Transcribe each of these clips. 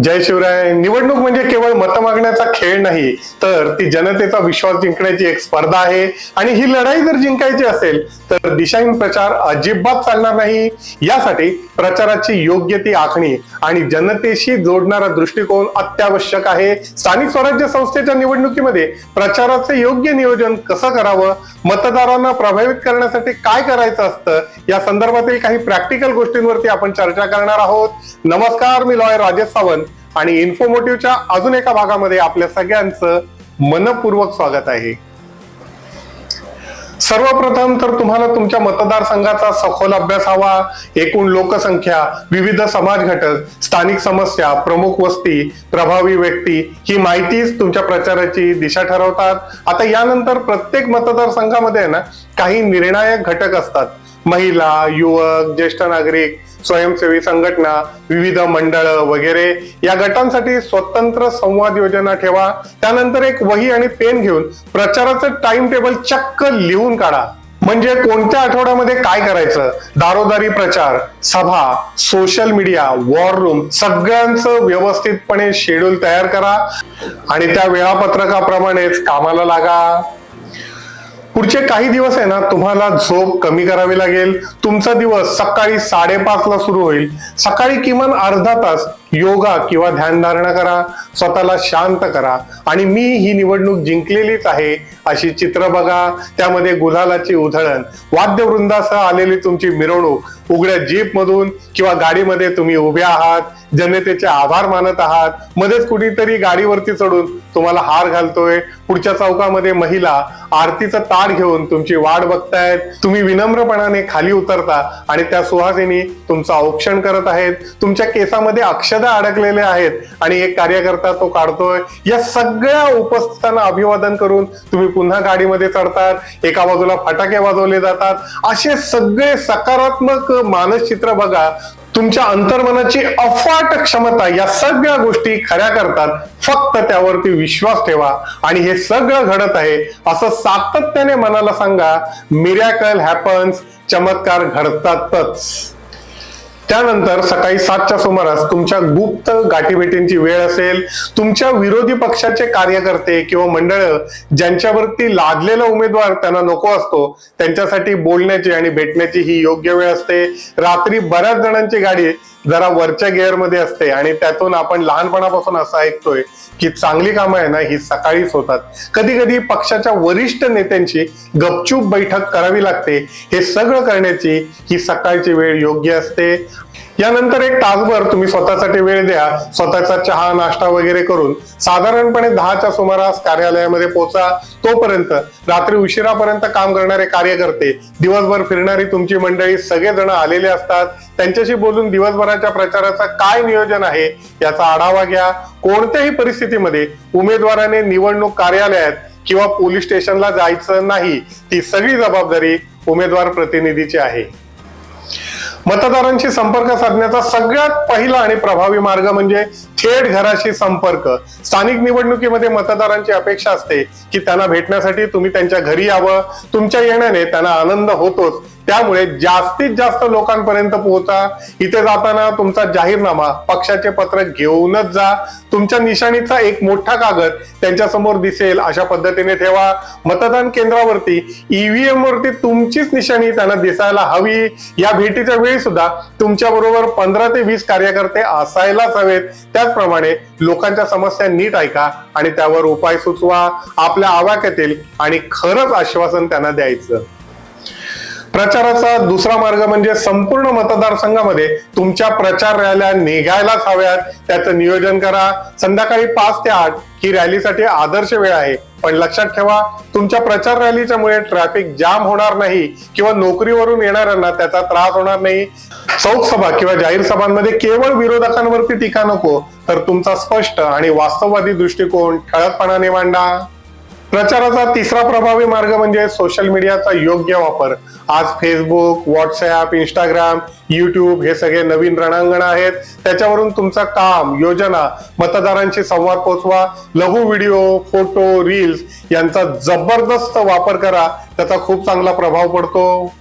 जय शिवराय. निवडणूक म्हणजे केवळ मत मागण्याचा खेळ नाही तर ती जनतेचा विश्वास जिंकण्याची एक स्पर्धा आहे. आणि ही लढाई जर जिंकायची असेल तर दिशाहीन प्रचार अजिबात चालणार नाही. यासाठी प्रचाराची योग्य ती आखणी आणि जनतेशी जोडणारा दृष्टिकोन अत्यावश्यक आहे. स्थानिक स्वराज्य संस्थेच्या निवडणुकीमध्ये प्रचाराचे योग्य नियोजन कसं करावं मतदारांना प्रभावित करण्यासाठी काय करायचं असतं या संदर्भातील काही प्रॅक्टिकल गोष्टींवरती आपण चर्चा करणार आहोत. नमस्कार मी लॉयर राजेश सावंत. आणि इन्फोमोटिव्हच्या अजून एका भागामध्ये आपल्या सगळ्यांचं मनपूर्वक स्वागत आहे. सर्वप्रथम तर तुम्हाला तुमच्या मतदारसंघाचा सखोल अभ्यास हवा एकूण लोकसंख्या विविध समाज घटक स्थानिक समस्या प्रमुख वस्ती प्रभावी व्यक्ती ही माहितीच तुमच्या प्रचाराची दिशा ठरवतात. आता यानंतर प्रत्येक मतदारसंघामध्ये आहे ना काही निर्णायक घटक असतात. महिला युवक ज्येष्ठ नागरिक स्वयंसेवी संघटना विविध मंडळ वगैरे या गटांसाठी स्वतंत्र संवाद योजना ठेवा. त्यानंतर एक वही आणि पेन घेऊन प्रचाराचं टाइम टेबल चक्क लिहून काढा. म्हणजे कोणत्या आठवड्यामध्ये काय करायचं? दारोदारी प्रचार सभा सोशल मीडिया वॉर रूम सगळ्यांचं व्यवस्थितपणे शेड्यूल तयार करा. आणि त्या वेळापत्रकाप्रमाणेच कामाला लागा. पुढचे काही दिवस आहे ना तुम्हाला झोप कमी करावी लागेल. तुमचा दिवस सकाळी साडेपाच ला सुरू होईल. सकाळी किमान अर्धा तास योगा किंवा ध्यानधारणा करा. स्वतःला शांत करा. आणि मी ही निवडणूक जिंकलेलीच आहे अशी चित्र बघा. त्यामध्ये गुलालाची उधळण. वाद्यवृंदासह आलेली तुमची मिरवणूक. उघड्या जीप मधून किंवा गाडीमध्ये तुम्ही उभे आहात जनतेचे आभार मानत आहात मध्येच कुणीतरी गाडीवरती चढून तुम्हाला हार घालतोय. पुढच्या चौकामध्ये महिला आरतीचा ताट घेऊन तुमची वाट बघतायत. तुम्ही विनम्रपणाने खाली उतरता आणि त्या सुहासिनी तुमचं औक्षण करत आहेत. तुमच्या केसामध्ये अक्षदा अडकलेले आहेत आणि एक कार्यकर्ता तो काढतोय. या सगळ्या उपस्थितांना अभिवादन करून तुम्ही पुन्हा गाडीमध्ये चढतात. एका बाजूला फटाके वाजवले जातात. असे सगळे सकारात्मक मानसचित्र बघा तुमच्या अंतर्मनाची अफाट क्षमता या सगळ्या गोष्टी खऱ्या करतात. फक्त त्यावरती विश्वास ठेवा. आणि हे सगळं घडत आहे असं सातत्याने मनाला सांगा मिरॅकल हॅपन्स चमत्कार घडतातच. त्यानंतर सकाळी सातच्या सुमारास तुमच्या गुप्त गाठीभेटींची वेळ असेल तुमच्या विरोधी पक्षाचे कार्यकर्ते किंवा मंडळ ज्यांच्यावरती लादलेला उमेदवार त्यांना नको असतो त्यांच्यासाठी बोलण्याची आणि भेटण्याची ही योग्य वेळ असते. रात्री बऱ्याच जणांची गाडी जरा वरच्या गिअरमध्ये असते आणि त्यातून आपण लहानपणापासून असं ऐकतोय की चांगली कामं आहे ना ही सकाळीच होतात. कधी कधी पक्षाच्या वरिष्ठ नेत्यांची गपचूप बैठक करावी लागते. हे सगळं करण्याची ही सकाळची वेळ योग्य असते. यानंतर एक तासभर तुम्ही स्वतःसाठी वेळ द्या स्वतःचा चहा नाश्ता वगैरे करून साधारणपणे दहाच्या सुमारास कार्यालयामध्ये पोचा. तोपर्यंत रात्री उशिरापर्यंत काम करणारे कार्यकर्ते दिवसभर फिरणारी तुमची मंडळी सगळेजण आलेले असतात. त्यांच्याशी बोलून दिवसभराच्या प्रचाराचं काय नियोजन आहे याचा आढावा घ्या. कोणत्याही परिस्थितीमध्ये उमेदवाराने निवडणूक कार्यालयात किंवा पोलीस स्टेशनला जायचं नाही ती सगळी जबाबदारी उमेदवार प्रतिनिधीची आहे. मतदारांशी संपर्क साधण्याचा सगळ्यात पहिला आणि प्रभावी मार्ग म्हणजे थेट घराशी संपर्क. स्थानिक निवडणुकीमध्ये मतदारांची अपेक्षा असते की त्यांना भेटण्यासाठी तुम्ही त्यांच्या घरी यावं तुमच्या येण्याने त्यांना आनंद होतोच. त्यामुळे जास्तीत जास्त लोकांपर्यंत पोहोचा. इथे जाताना तुमचा जाहीरनामा पक्षाचे पत्र घेऊनच जा. तुमच्या निशाणीचा एक मोठा कागद त्यांच्यासमोर दिसेल अशा पद्धतीने ठेवा. मतदान केंद्रावरती ईव्हीएम वरती तुमचीच निशाणी त्यांना दिसायला हवी. या भेटीच्या वेळी सुद्धा तुमच्या बरोबर पंधरा ते वीस कार्यकर्ते असायलाच हवेत. त्याचप्रमाणे लोकांच्या समस्या नीट ऐका आणि त्यावर उपाय सुचवा. आपल्या आवाक्यातील आणि खरंच आश्वासन त्यांना द्यायचं. प्रचाराचा दुसरा मार्ग म्हणजे संपूर्ण मतदारसंघामध्ये तुमच्या प्रचार रॅल्या निघायलाच हव्यात. त्याचं नियोजन करा. संध्याकाळी पाच ते आठ ही रॅलीसाठी आदर्श वेळ आहे. पण लक्षात ठेवा तुमच्या प्रचार रॅलीच्या मुळे ट्रॅफिक जाम होणार नाही किंवा नोकरीवरून येणाऱ्यांना त्याचा त्रास होणार नाही. चौक सभा किंवा जाहीर सभांमध्ये केवळ विरोधकांवरती टीका नको तर तुमचा स्पष्ट आणि वास्तववादी दृष्टिकोन ठळकपणाने मांडा. प्रचाराचा तिसरा प्रभावी मार्ग म्हणजे सोशल मीडियाचा योग्य वापर. आज फेसबुक व्हॉट्सअप इंस्टाग्राम युट्यूब हे सगळे नवीन रणांगण आहेत. त्याच्यावरून तुमचं काम योजना मतदारांशी संवाद पोचवा. लघु व्हिडिओ फोटो रील्स यांचा जबरदस्त वापर करा. त्याचा खूप चांगला प्रभाव पडतो.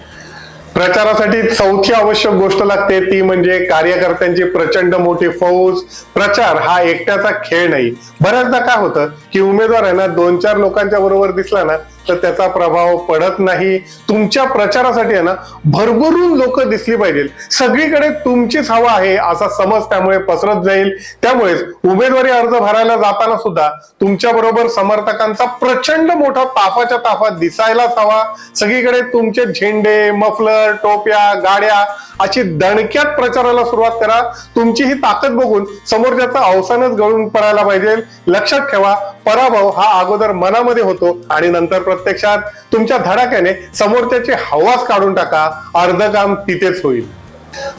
प्रचारासाठी चौथी आवश्यक गोष्ट लागते ती म्हणजे कार्यकर्त्यांची प्रचंड मोठी फौज. प्रचार हा एकट्याचा खेळ नाही. बऱ्याचदा काय होतं की उमेदवार आहे ना दोन चार लोकांच्या बरोबर दिसला ना तर त्याचा प्रभाव पडत नाही. तुमच्या प्रचारासाठी आहे ना भरभरून लोक दिसली पाहिजे. सगळीकडे तुमचीच हवा आहे असा समज त्यामुळे पसरत जाईल. त्यामुळेच उमेदवारी अर्ज भरायला जाताना सुद्धा तुमच्या बरोबर समर्थकांचा प्रचंड मोठा ताफाच्या ताफा दिसायलाच हवा. सगळीकडे तुमचे झेंडे मफलर टोप्या गाड्या अशी दणक्यात प्रचाराला सुरुवात करा. तुमची ही ताकद बघून समोरच्याचं अवसानच गळून पडायला पाहिजे. लक्षात ठेवा पराभव हा अगोदर मनामध्ये होतो आणि नंतर प्रत्यक्षात तुमच्या धडाक्याने समोरच्याची हवाच काढून टाका. अर्ध काम तिथेच होईल.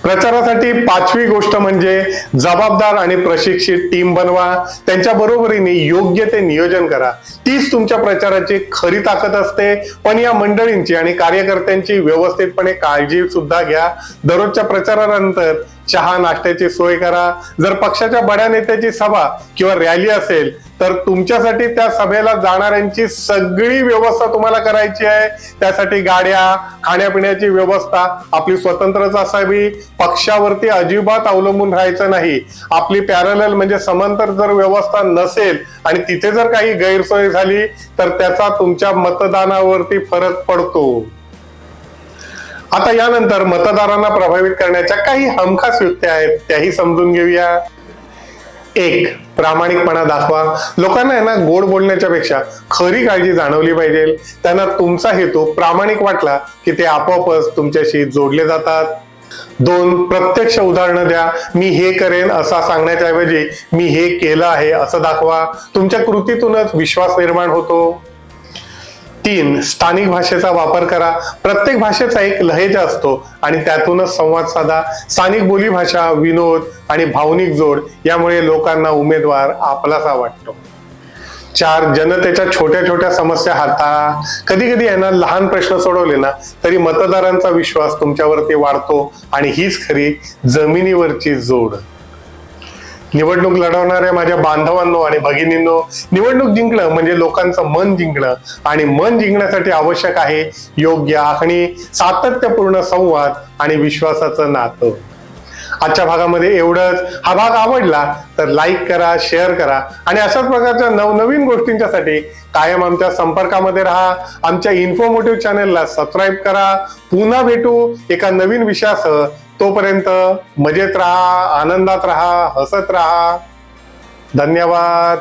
प्रचारासाठी पाचवी गोष्ट म्हणजे जबाबदार आणि प्रशिक्षित टीम बनवा. त्यांच्या बरोबरीने योग्य ते नियोजन करा. तीच तुमच्या प्रचाराची खरी ताकद असते. पण या मंडळींची आणि कार्यकर्त्यांची व्यवस्थितपणे काळजी सुद्धा घ्या. दररोजच्या प्रचारानंतर चहा नाश्त्याची सोय करा. जर पक्षाच्या बड्या नेत्याची सभा किंवा रॅली असेल तर तुमच्यासाठी त्या सभेला जाणाऱ्यांची सगळी व्यवस्था तुम्हाला करायची आहे. त्यासाठी गाड्या खाण्यापिण्याची व्यवस्था आपली स्वतंत्रच असावी. पक्षावरती अजिबात अवलंबून राहायचं नाही. आपली पॅरल म्हणजे समांतर जर व्यवस्था नसेल आणि तिथे जर काही गैरसोय झाली तर त्याचा तुमच्या मतदानावरती फरक पडतो. आता यानंतर मतदारांना प्रभावित करण्याच्या काही हमखास युक्त्या आहेत त्याही समजून घेऊया. एक प्रामाणिकपणा दाखवा. लोकांना आहे ना गोड बोलण्याच्या पेक्षा खरी काळजी जाणवली पाहिजे. त्यांना तुमचा हेतू प्रामाणिक वाटला की ते आपोआपच तुमच्याशी जोडले जातात. दोन प्रत्यक्ष उदाहरणं द्या. मी हे करेन असा सांगण्याच्या ऐवजी मी हे केलं आहे असं दाखवा. तुमच्या कृतीतूनच विश्वास निर्माण होतो. तीन स्थानिक भाषेचा वापर करा. प्रत्येक भाषेचा एक लहेजा असतो आणि त्यातूनच संवाद साधा. स्थानिक बोलीभाषा विनोद आणि भावनिक जोड यामुळे लोकांना उमेदवार आपलासा वाटतो. चार जनतेच्या छोट्या छोट्या समस्या हाताळा कधी कधी यांना लहान प्रश्न सोडवले ना तरी मतदारांचा विश्वास तुमच्यावरती वाढतो आणि हीच खरी जमिनीवरची जोड. निवडणूक लढवणाऱ्या माझ्या बांधवांनो आणि भगिनींनो निवडणूक जिंकणं म्हणजे लोकांचं मन जिंकणं आणि मन जिंकण्यासाठी आवश्यक आहे योग्य आखणी सातत्यपूर्ण संवाद आणि विश्वासाचं नातं. आजच्या भागामध्ये एवढंच. हा भाग आवडला तर लाईक करा शेअर करा आणि अशाच प्रकारच्या नवनवीन गोष्टींच्यासाठी कायम आमच्या संपर्कामध्ये राहा. आमच्या इन्फोमोटिव्ह चॅनेलला सबस्क्राईब करा. पुन्हा भेटू एका नवीन विषयासह. तोपर्यंत मजेत राहा आनंदात राहा हसत राहा. धन्यवाद.